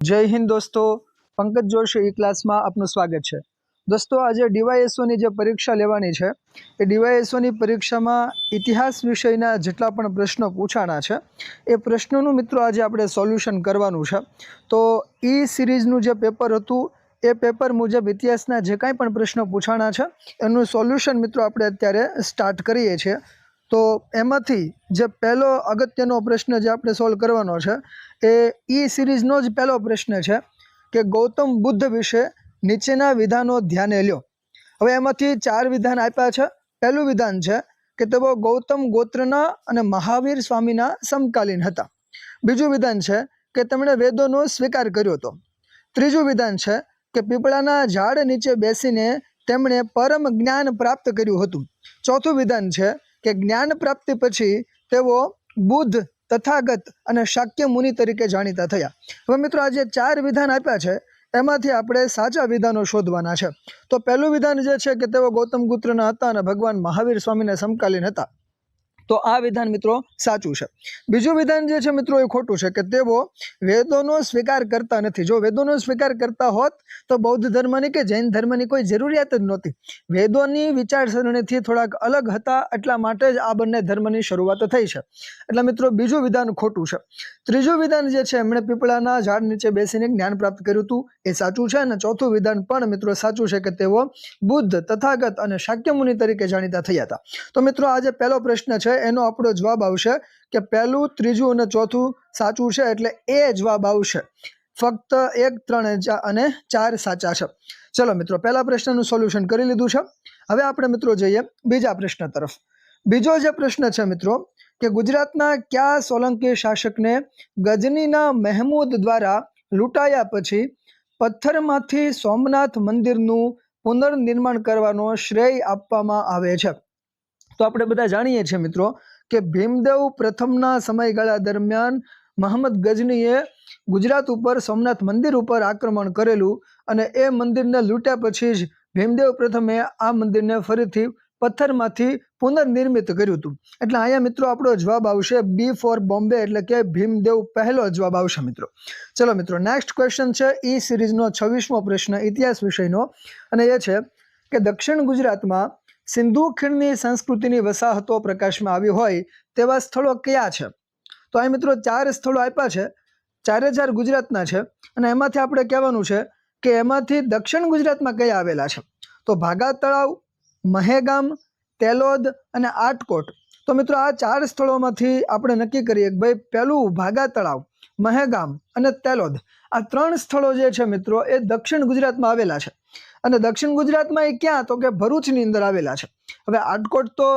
જય હિન્દ દોસ્તો. પંકજ જોશી ઈ ક્લાસમાં આપનું સ્વાગત છે. દોસ્તો, આજે ડીવાયએસઓની જે પરીક્ષા લેવાની છે, એ ડીવાયએસઓની પરીક્ષામાં ઇતિહાસ વિષયના જેટલા પણ પ્રશ્નો પૂછાણા છે, એ પ્રશ્નોનું મિત્રો આજે આપણે સોલ્યુશન કરવાનું છે. તો ઈ સિરીઝનું જે પેપર હતું, એ પેપર મુજબ ઇતિહાસના જે કાંઈ પણ પ્રશ્નો પૂછાણા છે, એનું સોલ્યુશન મિત્રો આપણે અત્યારે સ્ટાર્ટ કરીએ છીએ. તો એમાંથી જે પહેલો અગત્યનો પ્રશ્ન જે આપણે સોલ્વ કરવાનો છે, એ ઈ સિરીઝનો જ પહેલો પ્રશ્ન છે કે ગૌતમ બુદ્ધ વિશે નીચેના વિધાનો ધ્યાને લ્યો. હવે એમાંથી ચાર વિધાન આપ્યા છે. પહેલું વિધાન છે કે તેઓ ગૌતમ ગોત્રના અને મહાવીર સ્વામીના સમકાલીન હતા. બીજું વિધાન છે કે તેમણે વેદોનો સ્વીકાર કર્યો હતો. ત્રીજું વિધાન છે કે પીપળાના ઝાડ નીચે બેસીને તેમણે પરમ જ્ઞાન પ્રાપ્ત કર્યું હતું. ચોથું વિધાન છે કે જ્ઞાન પ્રાપ્તિ પછી તેઓ બુદ્ધ, તથાગત અને શાક્ય મુનિ તરીકે જાણીતા થયા. હવે મિત્રો આજે ચાર વિધાન આપ્યા છે. એમાંથી આપણે સાચા વિધાનો શોધવાના છે. તો પહેલું વિધાન જે છે કે તેઓ ગૌતમ ગુત્રના હતા અને ભગવાન મહાવીર સ્વામીને સમકાલીન હતા. તો આ વિધાન મિત્રો સાચું છે. બીજું વિધાન જે છે મિત્રો એ ખોટું છે કે તેઓ વેદોનો સ્વીકાર કરતા નથી. જો વેદોનો સ્વીકાર કરતા હોત તો બૌદ્ધ ધર્મની કે જૈન ધર્મની કોઈ જરૂરિયાત જ નહોતી. વેદોની વિચારસરણીથી થોડાક અલગ હતા એટલા માટે જ આ બંને ધર્મની શરૂઆત થઈ છે. એટલે મિત્રો બીજું વિધાન ખોટું છે. ત્રીજું વિધાન જે છે એમણે પીપળાના ઝાડ નીચે બેસીને જ્ઞાન પ્રાપ્ત કર્યું હતું. એ સાચું છે અને ચોથું વિધાન પણ મિત્રો સાચું છે કે તેઓ બુદ્ધ, તથાગત અને શાક્યમુનિ તરીકે જાણીતા થયા હતા. તો મિત્રો આ જે પહેલો પ્રશ્ન છે એનો આપણો જવાબ આવશે કે પહેલું, ત્રીજું અને ચોથું સાચું છે એટલે એ જવાબ આવશે. ફક્ત એક, ત્રણ અને ચાર સાચા છે. ચલો મિત્રો, પહેલા પ્રશ્નનું સોલ્યુશન કરી લીધું છે. હવે આપણે મિત્રો જઈએ બીજા પ્રશ્ન તરફ. બીજો જે પ્રશ્ન છે મિત્રો, કે ગુજરાતના કયા સોલંકી શાસકને ગજનીના મહેમૂદ દ્વારા લૂંટાયા પછી પથ્થરમાંથી સોમનાથ મંદિરનું પુનર્નિર્માણ કરવાનો શ્રેય આપવામાં આવે છે? તો આપણે બધા જાણીએ છીએ મિત્રો કે ભીમદેવ પ્રથમના સમયગાળા દરમિયાન મહંમદ ગજનીએ ગુજરાત ઉપર સોમનાથ મંદિર ઉપર આક્રમણ કરેલું અને એ મંદિરને લૂંટ્યા પછી જ ભીમદેવ પ્રથમે આ મંદિરને ફરીથી પથ્થરમાંથી પુનર્નિર્મિત કર્યું હતું. એટલે અહીંયા મિત્રો આપણો જવાબ આવશે બી ફોર બોમ્બે એટલે કે ભીમદેવ પહેલો જવાબ આવશે મિત્રો. ચલો મિત્રો નેક્સ્ટ ક્વેશ્ચન છે ઈ સિરીઝનો છવ્વીસમો પ્રશ્ન ઇતિહાસ વિષયનો અને એ છે કે દક્ષિણ ગુજરાતમાં સિંધુ ખીણની સંસ્કૃતિની વસાહતો પ્રકાશમાં આવી હોય તેવા સ્થળો કયા છે? તો અહીં મિત્રો ચાર સ્થળો આપ્યા છે. ચારે ચાર ગુજરાતના છે અને એમાંથી આપણે કહેવાનું છે કે એમાંથી દક્ષિણ ગુજરાતમાં કયા આવેલા છે? તો ભાગા તળાવ મહેગામ, તેલોદ અને આટકોટ. તો મિત્રો આ ચાર સ્થળોમાંથી આપણે નક્કી કરીએ કે ભાઈ પહેલું ભાગા તળાવ, મહેગામ અને તેલોદ. આ ત્રણ સ્થળો જે છે મિત્રો એ દક્ષિણ ગુજરાતમાં આવેલા છે. અને દક્ષિણ ગુજરાતમાં એ ક્યાં? તો કે ભરૂચની અંદર આવેલા છે. હવે આટકોટ તો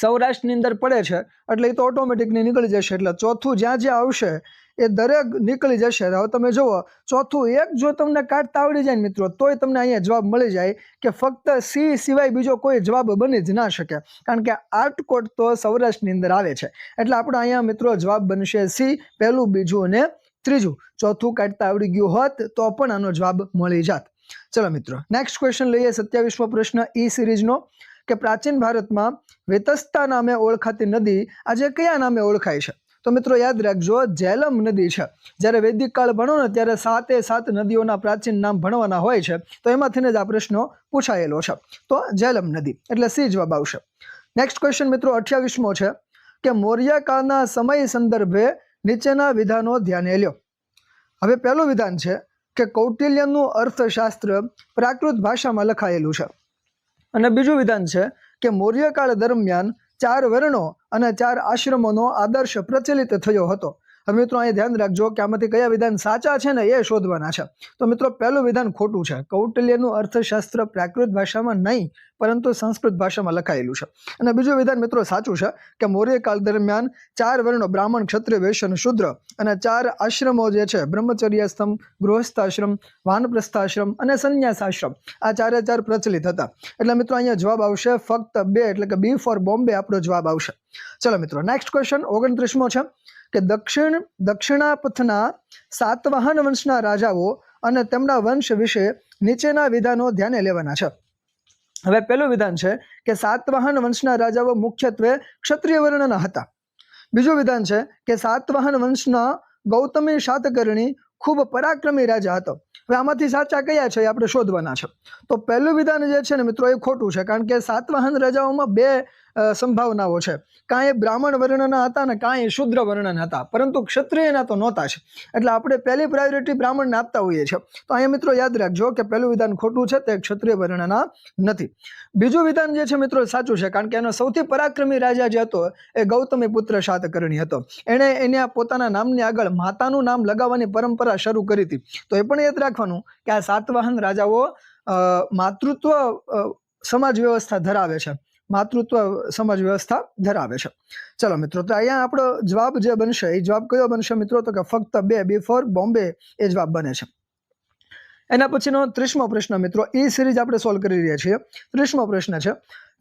સૌરાષ્ટ્રની અંદર પડે છે, એટલે એ તો ઓટોમેટિકલી નીકળી જશે. એટલે ચોથું જ્યાં જ્યાં આવશે એ દરેક નીકળી જશે. હવે તમે જુઓ, ચોથું એક જો તમને કાઢતા આવડી જાય મિત્રો, તોય તમને અહીંયા જવાબ મળી જાય કે ફક્ત સી સિવાય બીજો કોઈ જવાબ બની જ ના શકે. કારણ કે આર્ટકોટ તો સૌરાષ્ટ્રની અંદર આવે છે. એટલે આપણે અહીંયા મિત્રો જવાબ બનશે સી પહેલું, બીજું અને ત્રીજું. ચોથું કાઢતા આવડી ગયું હોત તો પણ આનો જવાબ મળી જાત. ચલો મિત્રો નેક્સ્ટ ક્વેશ્ચન લઈએ સત્યાવીસમો પ્રશ્ન ઈ સિરીઝનો કે પ્રાચીન ભારતમાં વેતસ્તા નામે ઓળખાતી નદી આજે કયા નામે ઓળખાય છે? તો મિત્રો યાદ રાખજો ઝેલમ નદી છે. જ્યારે વૈદિક કાળ ભણો ને ત્યારે સાતે સાત નદીઓના પ્રાચીન નામ ભણવાના હોય છે, તો એમાંથીને જ આ પ્રશ્નો પૂછાયેલો છે. તો ઝેલમ નદી, એટલે સી જવાબ આવશે. નેક્સ્ટ ક્વેશ્ચન મિત્રો અઠ્યાવીસમો છે, કે મૌર્ય કાળના સમય સંદર્ભે નીચેના વિધાનો ધ્યાને લ્યો. હવે પહેલું વિધાન છે, કે કૌટિલ્યનું અર્થશાસ્ત્ર પ્રાકૃત ભાષામાં લખાયેલું છે. અને બીજું વિધાન છે, કે મૌર્યકાળ દરમિયાન ચાર વર્ણો અને ચાર આશ્રમોનો આદર્શ પ્રચલિત થયો હતો. હવે મિત્રો અહીંયા ધ્યાન રાખજો કે આમાંથી કયા વિધાન સાચા છે ને એ શોધવાના છે. તો મિત્રો પહેલું વિધાન ખોટું છે. કૌટિલ્યનું અર્થશાસ્ત્ર પ્રાકૃત ભાષામાં નહીં, પરંતુ સંસ્કૃત ભાષામાં લખાયેલું છે. અને બીજું વિધાન મિત્રો સાચું છે કે મૌર્યકાળ દરમિયાન ચાર વર્ણો, બ્રાહ્મણ, ક્ષત્રિય, વૈશ્ય અને શુદ્ર અને ચાર આશ્રમો જે છે બ્રહ્મચર્યાશ્રમ ગૃહસ્થાશ્રમ, વાનપ્રસ્થાશ્રમ અને સંન્યાસાશ્રમ, આ ચારે ચાર પ્રચલિત હતા. એટલે મિત્રો અહીંયા જવાબ આવશે ફક્ત બે, એટલે કે બી ફોર બોમ્બે આપણો જવાબ આવશે. ચલો મિત્રો નેક્સ્ટ ક્વેશ્ચન ઓગણત્રીસમો છે. કે દક્ષિણ, દક્ષિણાપથના સાતવાહન વંશના રાજાઓ અને તેમના વંશ વિશે નીચેના વિધાનો ધ્યાને લેવાના છે. હવે પહેલું વિધાન છે કે સાતવાહન વંશના રાજાઓ મુખ્યત્વે ક્ષત્રિય વર્ણના હતા. બીજું વિધાન છે કે સાતવાહન વંશના ગૌતમી શાતકર્ણી ખૂબ પરાક્રમી રાજા હતો. હવે આમાંથી સાચા કયા છે એ આપણે શોધવાના છે. તો પહેલું વિધાન જે છે ને મિત્રો એ ખોટું છે, કારણ કે સાતવાહન રાજાઓમાં બે સંભાવનાઓ છે. કાં એ બ્રાહ્મણ વર્ણના હતા ને કાં એ શુદ્ર વર્ણના હતા. પરંતુ ક્ષત્રિયના તો નહોતા છે એટલે આપણે પહેલી પ્રાયોરિટી બ્રાહ્મણને આપતા હોઈએ છીએ. તો અહીંયા મિત્રો યાદ રાખજો કે પહેલું વિધાન ખોટું છે, તે ક્ષત્રિય વર્ણના નથી. બીજું વિધાન જે છે મિત્રો સાચું છે, કારણ કે એનો સૌથી પરાક્રમી રાજા જે હતો, એ ગૌતમી પુત્ર શાતકર્ણી હતો. એણે એને પોતાના નામની આગળ માતાનું નામ લગાવવાની પરંપરા શરૂ કરી હતી. તો એ પણ યાદ રાખવાનું કે આ સાતવાહન રાજાઓ માતૃત્વ સમાજ વ્યવસ્થા ધરાવે છે. માતૃત્વ સમાજ વ્યવસ્થા ધરાવે છે. ચલો મિત્રો, તો અહીંયા આપણો જવાબ જે બનશે, એ જવાબ કયો બનશે મિત્રો? તો કે ફક્ત બે બિફોર બોમ્બે એ જવાબ બને છે. એના પછીનો ત્રીસમો પ્રશ્ન મિત્રો, એ સિરીઝ આપણે સોલ્વ કરી રહ્યા છીએ. ત્રીસમો પ્રશ્ન છે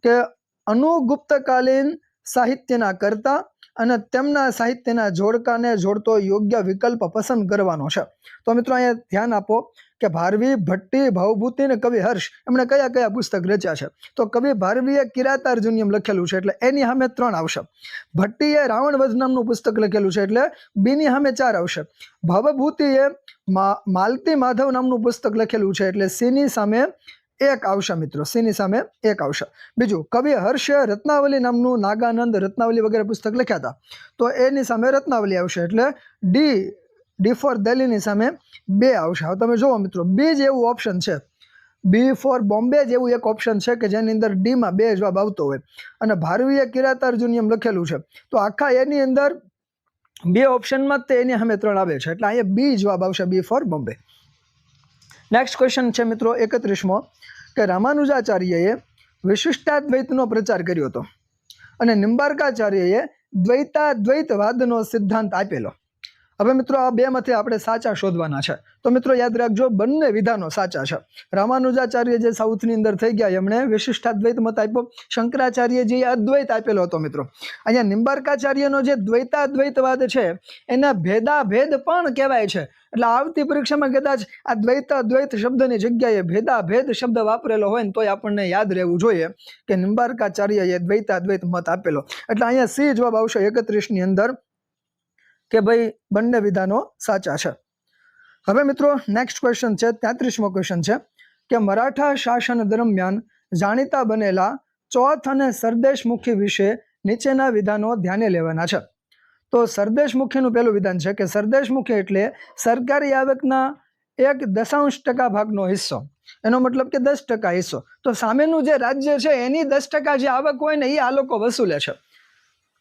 કે અનુગુપ્તકાલીન સાહિત્યના કરતા અને તેમના સાહિત્યના જોડકાને જોડતો યોગ્ય વિકલ્પ પસંદ કરવાનો છે. તો મિત્રો અહીંયા ધ્યાન આપો કે ભારવી, ભટ્ટી, ભાવભૂતિ અને કવિ હર્ષ એમણે કયા કયા પુસ્તક રચ્યા છે. તો કવિ ભારવીએ કિરાતાર્જુનિયમ લખેલું છે એટલે એની સામે ત્રણ આવશે. ભટ્ટીએ રાવણ વધ નામનું પુસ્તક લખેલું છે એટલે બીની સામે ચાર આવશે. ભાવભૂતિએ માલતી માધવ નામનું પુસ્તક લખેલું છે એટલે સીની સામે એક આવશે મિત્રો સીની સામે? એક આવશે. બીજું, કવિ હર્ષે રત્નાવલી નામનું નાગાનંદ રત્નાવલી વગેરે પુસ્તક લખ્યા હતા. તો એની સામે રત્નાવલી આવશે, એટલે ડી ડી ફોર દિલ્હીની સામે બે આવશે. હવે તમે જુઓ મિત્રો બી જ ઓપ્શન છે. બી ફોર બોમ્બે જેવું એક ઓપ્શન છે કે જેની અંદર ડીમાં બે જવાબ આવતો હોય. અને ભારવીય કિરાતાર્જુનિયમ લખેલું છે. તો આખા એની અંદર બે ઓપ્શનમાં તે એની સામે ત્રણ આવે છે. એટલે અહીંયા બી જવાબ આવશે B four Bombay next question છે મિત્રો, એકત્રીસમો. કે રામાનુજાચાર્યએ વિશિષ્ટાદ્વૈતનો પ્રચાર કર્યો હતો. અને નિંબાર્કાચાર્યએ દ્વૈતાદ્વૈતવાદનો સિદ્ધાંત આપેલો. હવે મિત્રો આ બેમાંથી આપણે સાચા શોધવાના છે. તો મિત્રો યાદ રાખજો, બંને વિધાનો સાચા છે. રામાનુજાચાર્ય જે સાઉથની અંદર થઈ ગયા, એમણે વિશિષ્ટાદ્વૈત મત આપ્યો. શંકરાચાર્ય જે અદ્વૈત આપેલો હતો મિત્રો. અહીંયા નિંબાર્કાચાર્યનો જે દ્વૈતાદ્વૈતવાદ છે, એના ભેદાભેદ પણ કહેવાય છે. એટલે આવતી પરીક્ષામાં કદાચ આ દ્વૈત અદ્વૈત શબ્દની જગ્યાએ ભેદાભેદ શબ્દ વાપરેલો હોય ને તોય આપણને યાદ રહેવું જોઈએ કે નિંબાર્કાચાર્યએ દ્વૈતાદ્વૈત મત આપેલો. એટલે અહીંયા સી જવાબ આવશે એકત્રીસની અંદર. કે ભાઈ બંને વિધાનો સાચા છે. હવે મિત્રો નેક્સ્ટ ક્વેશ્ચન છે, તેત્રીસમો ક્વેશ્ચન છે, કે મરાઠા શાસન દરમિયાન જાણીતા બનેલા ચોથ અને સરદેશમુખી વિશે નીચેના વિધાનો ધ્યાને લેવાના છે. તો સરદેશમુખીનું પહેલું વિધાન છે કે સરદેશમુખી એટલે સરકારી આવકના એક દશાંશ ટકા ભાગનો હિસ્સો. એનો મતલબ કે દસ ટકા હિસ્સો. તો સામેનું જે રાજ્ય છે, એની દસ ટકા જે આવક હોય ને, એ આ લોકો વસૂલે છે.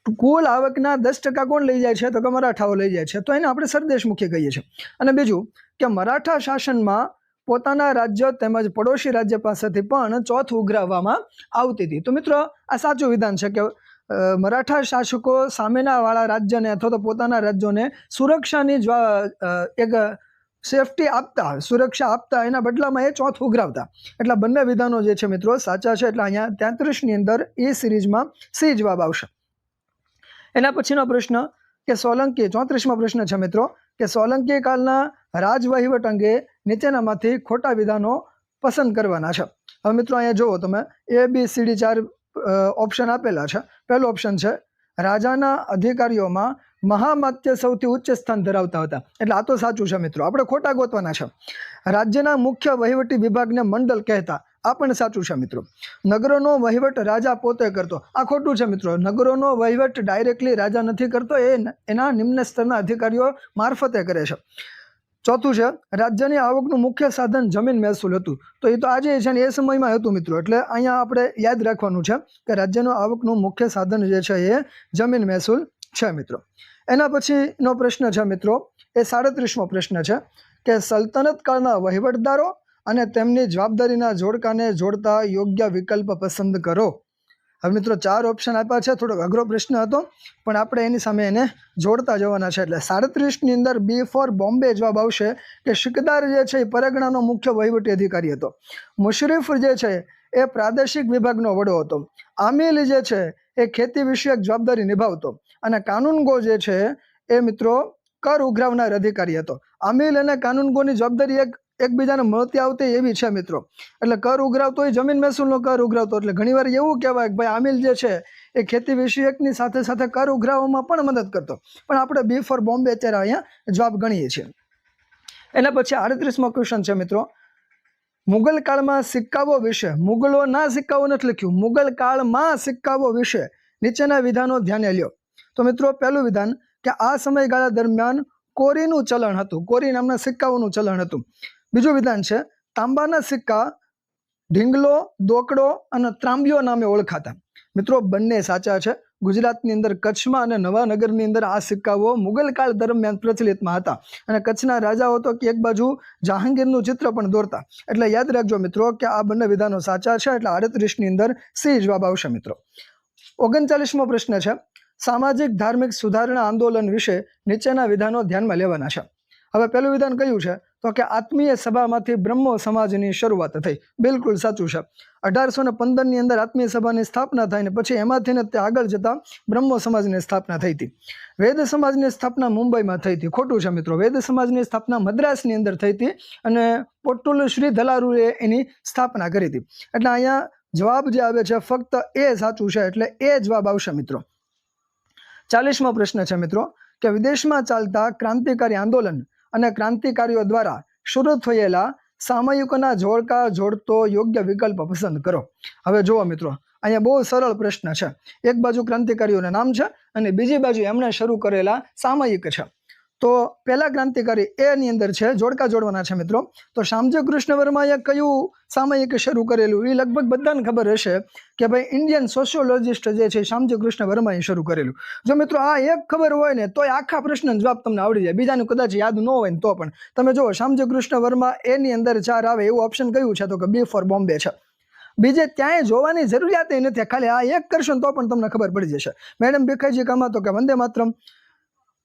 કુલ આવકના દસ ટકા કોણ લઈ જાય છે? તો કે મરાઠાઓ લઈ જાય છે. તો એને આપણે સરદેશમુખી કહીએ છીએ. અને બીજું કે મરાઠા શાસનમાં પોતાના રાજ્ય તેમજ પડોશી રાજ્ય પાસેથી પણ ચોથ ઉઘરાવવામાં આવતી હતી. તો મિત્રો, આ સાચું વિધાન છે કે મરાઠા શાસકો સામેના વાળા રાજ્યને અથવા તો પોતાના રાજ્યોને સુરક્ષાની જ એક સેફટી આપતા, સુરક્ષા આપતા એના બદલામાં એ ચોથ ઉઘરાવતા. એટલે બંને વિધાનો જે છે મિત્રો સાચા છે. એટલે અહીંયા તેત્રીસની અંદર એ સિરીઝમાં સી જવાબ આવશે. એના પછીનો પ્રશ્ન કે સોલંકી, ચોત્રીસમો પ્રશ્ન છે મિત્રો, કે સોલંકી કાળના રાજવહીવટ અંગે નીચેનામાંથી ખોટા વિધાનો પસંદ કરવાના છે. હવે મિત્રો અહીંયા જુઓ તમે એ બી સી ડી ચાર ઓપ્શન આપેલા છે. પહેલો ઓપ્શન છે, રાજાના અધિકારીઓમાં મહામાત્ય સૌથી ઉચ્ચ સ્થાન ધરાવતા હતા. એટલે આ તો સાચું છે મિત્રો, આપણે ખોટા ગોતવાના છે. રાજ્યના મુખ્ય વહીવટી વિભાગને મંડળ કહેતા આ પણ સાચું છે મિત્રો. નગરોનો વહીવટ રાજા પોતે કરતો. આ ખોટું છે મિત્રો. નગરોનો વહીવટ ડાયરેક્ટલી રાજા નથી કરતો, એ એના નિમ્ન સ્તરના અધિકારીઓ મારફતે કરે છે. ચોથું છે, રાજ્યની આવકનું મુખ્ય સાધન જમીન મહેસૂલ હતું. તો એ તો આજે છે ને એ સમયમાં હતું મિત્રો. એટલે અહીંયા આપણે યાદ રાખવાનું છે કે રાજ્યનું આવકનું મુખ્ય સાધન જે છે એ જમીન મહેસૂલ છે મિત્રો. એના પછીનો પ્રશ્ન છે મિત્રો, એ સાડત્રીસમો પ્રશ્ન છે કે સલ્તનત કાળના વહીવટદારો અને તેમની જવાબદારીના જોડકાને જોડતા યોગ્ય વિકલ્પ પસંદ કરો. હવે મિત્રો ચાર ઓપ્શન આપ્યા છે. થોડોક અઘરો પ્રશ્ન હતો, પણ આપણે એની સામે એને જોડતા જવાના છે. એટલે સાડત્રીસની અંદર બી ફોર બોમ્બે જવાબ આવશે કે શિકદાર જે છે એ પરગણાનો મુખ્ય વહીવટી અધિકારી હતો. મુશરીફ જે છે એ પ્રાદેશિક વિભાગનો વડો હતો. આમિલ જે છે એ ખેતી વિષયક જવાબદારી નિભાવતો. અને કાનૂનગો જે છે એ મિત્રો કર ઉઘરાવનાર અધિકારી હતો. આમિલ અને કાનૂનગોની જવાબદારી એક એકબીજાને મળતી આવતી એવી છે મિત્રો. એટલે કર ઉઘરાવતો એ જમીન મહેસૂલનો કર ઉઘરાવતો. એટલે ઘણીવાર એવું કહેવાય કે ભાઈ આમિલ જે છે એ ખેતી વિષયકની સાથે સાથે કર ઉઘરાવવામાં પણ મદદ કરતો. પણ આપણે બી ફોર બોમ્બે અત્યારે અહીંયા જવાબ ગણીએ છીએ. એના પછી આડત્રીસમો ક્વેશ્ચન છે મિત્રો. મુગલ કાળમાં સિક્કાઓ વિશે મુગલોના સિક્કાઓ નથી લખ્યું. મુગલ કાળમાં સિક્કાઓ વિશે નીચેના વિધાનો ધ્યાને લ્યો. તો મિત્રો પહેલું વિધાન કે આ સમયગાળા દરમિયાન કોરીનું ચલણ હતું. કોરી નામના સિક્કાઓનું ચલણ હતું. બીજું વિધાન છે, તાંબાના સિક્કા, ઢીંગલો, દોકડો અને ત્રાંબિયો નામે ઓળખાતા. મિત્રો, બંને સાચા છે. ગુજરાતની અંદર કચ્છમાં અને નવાનગરની અંદર આ સિક્કાઓ મુગલ કાળ દરમિયાન પ્રચલિતમાં હતા. અને કચ્છના રાજાઓ તો કે એક બાજુ જહાંગીરનું ચિત્ર પણ દોરતા. એટલે યાદ રાખજો મિત્રો કે આ બંને વિધાનો સાચા છે, એટલે આડત્રીસની અંદર સી જવાબ આવશે મિત્રો. ઓગણચાલીસમો પ્રશ્ન છે, સામાજિક ધાર્મિક સુધારણા આંદોલન વિશે નીચેના વિધાનો ધ્યાનમાં લેવાના છે. હવે પહેલું વિધાન કયું છે? તો કે આત્મીય સભામાંથી બ્રહ્મો સમાજની શરૂઆત થઈ. બિલકુલ સાચું છે. અઢારસો ને પંદરની અંદર આત્મીય સભાની સ્થાપના થઈ ને પછી એમાંથી ને તે આગળ જતા બ્રહ્મો સમાજની સ્થાપના થઈ હતી. વેદ સમાજની સ્થાપના મુંબઈમાં થઈ હતી. ખોટું છે મિત્રો. વેદ સમાજની સ્થાપના મદ્રાસની અંદર થઈ હતી અને પોટ્ટુલ શ્રી ધલારુએ એની સ્થાપના કરી હતી. એટલે અહીંયા જવાબ જે આવે છે ફક્ત એ સાચું છે એટલે એ જવાબ આવશે મિત્રો. ચાલીસમો પ્રશ્ન છે મિત્રો કે વિદેશમાં ચાલતા ક્રાંતિકારી આંદોલન અને ક્રાંતિકારીઓ દ્વારા શરૂ થયેલા સામયિકોના જોડકા જોડતો યોગ્ય વિકલ્પ પસંદ કરો. હવે જુઓ મિત્રો, અહીંયા બહુ સરળ પ્રશ્ન છે. એક બાજુ ક્રાંતિકારીઓના નામ છે અને બીજી બાજુ એમણે શરૂ કરેલા સામયિક છે. તો પહેલા ક્રાંતિકારી એની અંદર છે, જોડકા જોડવાના છે મિત્રો. તો શ્યામજી કૃષ્ણ વર્માએ કયું સામયિક શરૂ કરેલું? એ લગભગ બધાને ખબર હશે કે ભાઈ ઇન્ડિયન સોશિયોલોજિસ્ટ જે છે, શ્યામજી કૃષ્ણ વર્માએ શરૂ કરેલું. જો મિત્રો આ એક ખબર હોય ને તો આખા પ્રશ્નનો જવાબ તમને આવડી જાય. બીજાનું કદાચ યાદ ન હોય ને તો પણ. તમે જુઓ, શ્યામજી કૃષ્ણ વર્મા એની અંદર ચાર આવે, એવું ઓપ્શન કયું છે? તો કે બી ફોર બોમ્બે છે. બીજે ક્યાંય જોવાની જરૂરિયાત નથી. ખાલી આ એક કરશો તો પણ તમને ખબર પડી જશે. મેડમ ભીખાઈજી કામા તો કે વંદે માતરમ.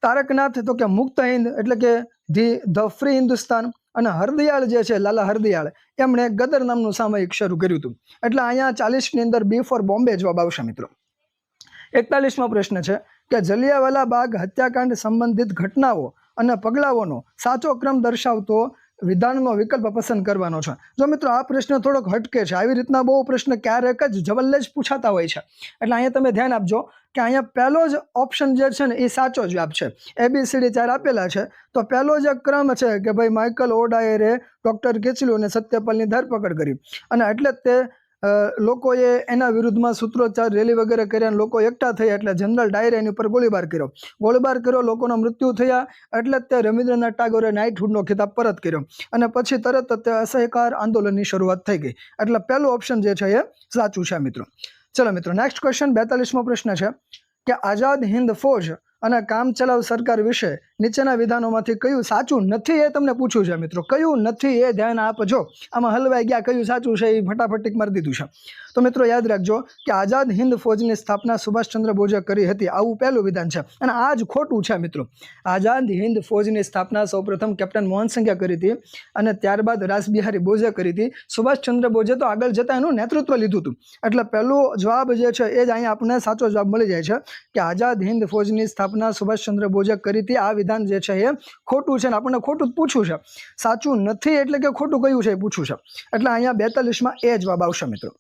તારકનાથ તો કે મુક્ત હિન્દ એટલે કે ધી, ધ ફ્રી હિન્દુસ્તાન અને હરદયાળ જે છે, લાલા હરદયાળ, એમણે ગદર નામનું સામયિક શરૂ કર્યું હતું. એટલે અહીંયા ચાલીસની અંદર બી ફોર બોમ્બે જવાબ આવશે, મિત્રો. એકતાલીસમો પ્રશ્ન છે કે જલિયાવાલા બાગ હત્યાકાંડ સંબંધિત ઘટનાઓ અને પગલાઓનો સાચો ક્રમ દર્શાવતો વિધાનનો વિકલ્પ પસંદ કરવાનો છે. જો મિત્રો આ પ્રશ્ન થોડોક હટકે છે, આવી રીતના બહુ પ્રશ્ન ક્યારેક જ જવલ્લે જ પૂછાતા હોય છે. એટલે અહીંયા તમે ધ્યાન આપજો કે અહીંયા પહેલો જ ઓપ્શન જે છે ને, એ સાચો જવાબ છે. એબીસીડી ચાર આપેલા છે. તો પહેલો જે ક્રમ છે કે ભાઈ માઇકલ ઓડાયરે ડૉક્ટર કેચલુ અને સત્યપાલની ધરપકડ કરી. અને એટલે તે લોકોએ એના વિરુદ્ધમાં સૂત્રોચ્ચાર, રેલી વગેરે કર્યા લોકો એકઠા થયા એટલે જનરલ ડાયરે એની ઉપર ગોળીબાર કર્યો. ગોળીબાર કર્યો, લોકોના મૃત્યુ થયા એટલે જ તે રવિન્દ્રનાથ ટાગોરે નાઇટહુડનો ખિતાબ પરત કર્યો. અને પછી તરત તે અસહકાર આંદોલનની શરૂઆત થઈ ગઈ. એટલે પહેલું ઓપ્શન જે છે એ સાચું છે, મિત્રો. ચલો, મિત્રો નેક્સ્ટ ક્વેશ્ચન બેતાલીસમો પ્રશ્ન છે કે આઝાદ હિન્દ ફોજ અને કામચલાઉ સરકાર વિશે નીચેના વિધાનોમાંથી કયું સાચું નથી એ તમને પૂછ્યું છે મિત્રો. કયું નથી એ ધ્યાન આપજો. આમાં હલવાઈ ગયા કયું સાચું છે એ ફટાફટીક મારી દીધું છે. તો મિત્રો યાદ રાખજો કે આઝાદ હિન્દ ફોજની સ્થાપના સુભાષચંદ્ર બોઝે કરી હતી. આવું પહેલું વિધાન છે. અને આ જ ખોટું છે મિત્રો. આઝાદ હિન્દ ફોજની સ્થાપના સૌપ્રથમ કેપ્ટન મોહન સિંઘે કરી હતી અને ત્યારબાદ રાસબિહારી બોઝે કરી હતી. સુભાષચંદ્ર બોઝે તો આગળ જતાં એનું નેતૃત્વ લીધું હતું. એટલે પહેલું જવાબ જે છે એ જ અહીંયા આપણને સાચો જવાબ મળી જાય છે કે આઝાદ હિન્દ ફોજની સ્થાપના સુભાષચંદ્ર બોઝે કરી હતી. આ વિધાન જે છે એ ખોટું છે ને આપણને ખોટું જ પૂછવું છે. સાચું નથી એટલે કે ખોટું કયું છે એ પૂછ્યું છે. એટલે અહીંયા બેતાલીસમાં એ જવાબ આવશે મિત્રો.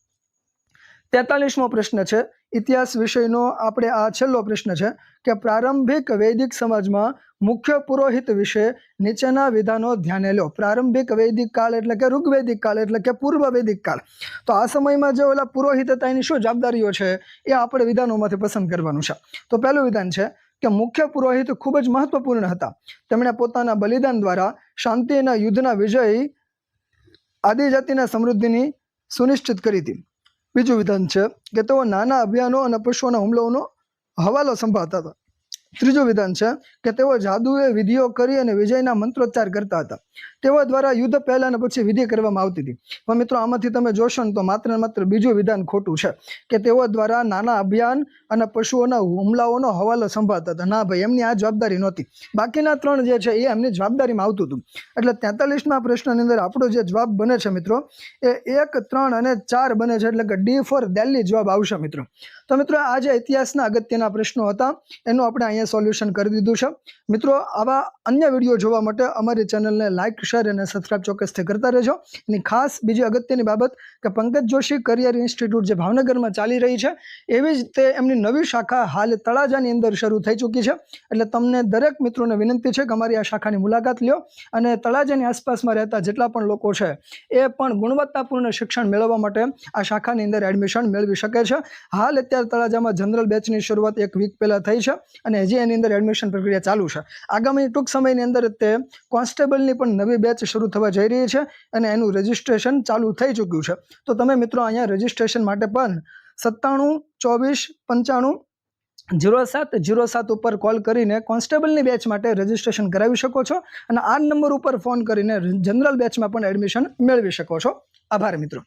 તેતાલીસમો પ્રશ્ન છે. ઇતિહાસ વિષયનો આપણે આ છેલ્લો પ્રશ્ન છે કે પ્રારંભિક વૈદિક સમાજમાં મુખ્ય પુરોહિત વિશે નીચેના વિધાનો ધ્યાને લો. પ્રારંભિક વૈદિક કાળ એટલે કે ઋગ્વૈદિક કાળ એટલે કે પૂર્વ વૈદિક કાળ. તો આ સમયમાં જે ઓલા પુરોહિત હતા એની શું જવાબદારીઓ છે એ આપણે વિધાનોમાંથી પસંદ કરવાનું છે. તો પહેલું વિધાન છે કે મુખ્ય પુરોહિત ખૂબ જ મહત્વપૂર્ણ હતા. તેમણે પોતાના બલિદાન દ્વારા શાંતિના યુદ્ધના વિજય આદિજાતિના સમૃદ્ધિની સુનિશ્ચિત કરી હતી. બીજું વિધાન છે કે તેઓ નાના અભિયાનો અને પશુઓના હુમલાઓનો હવાલો સંભાળતા હતા. ત્રીજું વિધાન છે કે તેઓ જાદુએ વિધિઓ કરી અને વિજયના મંત્રોચ્ચાર કરતા હતા. તેઓ દ્વારા યુદ્ધ પહેલા અને પછી વિધિ કરવામાં આવતી હતી. પણ મિત્રો, આમાંથી તમે જોશો ને તો માત્ર માત્ર બીજું વિધાન ખોટું છે કે તેઓ દ્વારા નાના અભિયાન અને પશુઓના હુમલાઓનો હવાલો સંભાળતા હતા. ના ભાઈ, એમની આ જવાબદારી નહોતી. બાકીના ત્રણ જે છે એ એમની જવાબદારીમાં આવતું હતું. એટલે તેતાલીસમાં પ્રશ્નની અંદર આપણો જે જવાબ બને છે મિત્રો, એ એક, ત્રણ અને ચાર બને છે એટલે કે ડી ફોર, દિલ્હી જવાબ આવશે મિત્રો. તો મિત્રો, આ જે ઇતિહાસના અગત્યના પ્રશ્નો હતા, એનું આપણે અહીંયા સોલ્યુશન કરી દીધું છે. મિત્રો, આવા અન્ય વીડિયો જોવા માટે અમારી ચેનલને લાઇક શેર અને સબસ્ક્રાઇબ ચોક્કસથી કરતા રહેજો. અને ખાસ બીજી અગત્યની બાબત કે પંકજ જોશી કરિયર ઇન્સ્ટિટ્યૂટ જે ભાવનગરમાં ચાલી રહી છે, એવી જ તે એમની નવી શાખા હાલ તળાજાની અંદર શરૂ થઈ ચૂકી છે. એટલે તમને દરેક મિત્રોને વિનંતી છે કે અમારી આ શાખાની મુલાકાત લ્યો અને તળાજાની આસપાસમાં રહેતા જેટલા પણ લોકો છે, એ પણ ગુણવત્તાપૂર્ણ શિક્ષણ મેળવવા માટે આ શાખાની અંદર એડમિશન મેળવી શકે છે. હાલ અત્યારે તળાજામાં જનરલ બેચની શરૂઆત એક વીક પહેલાં થઈ છે અને હજી એની અંદર એડમિશન પ્રક્રિયા ચાલુ છે. આગામી ટૂંક સમયની અંદર તે કોન્સ્ટેબલની પણ નવી બેચ શરૂ થવા જઈ રહી છે અને એનું રજિસ્ટ્રેશન ચાલુ થઈ ચૂક્યું છે. તો તમે મિત્રો અહીંયા રજિસ્ટ્રેશન માટે પણ સત્તાણું, ચોવીસ, પંચાણું જીરો સાત જીરો સાત ઉપર કોલ કરીને કોન્સ્ટેબલની બેચ માટે રજિસ્ટ્રેશન કરાવી શકો છો અને આ નંબર ઉપર ફોન કરીને જનરલ બેચમાં પણ એડમિશન મેળવી શકો છો. આભાર મિત્રો.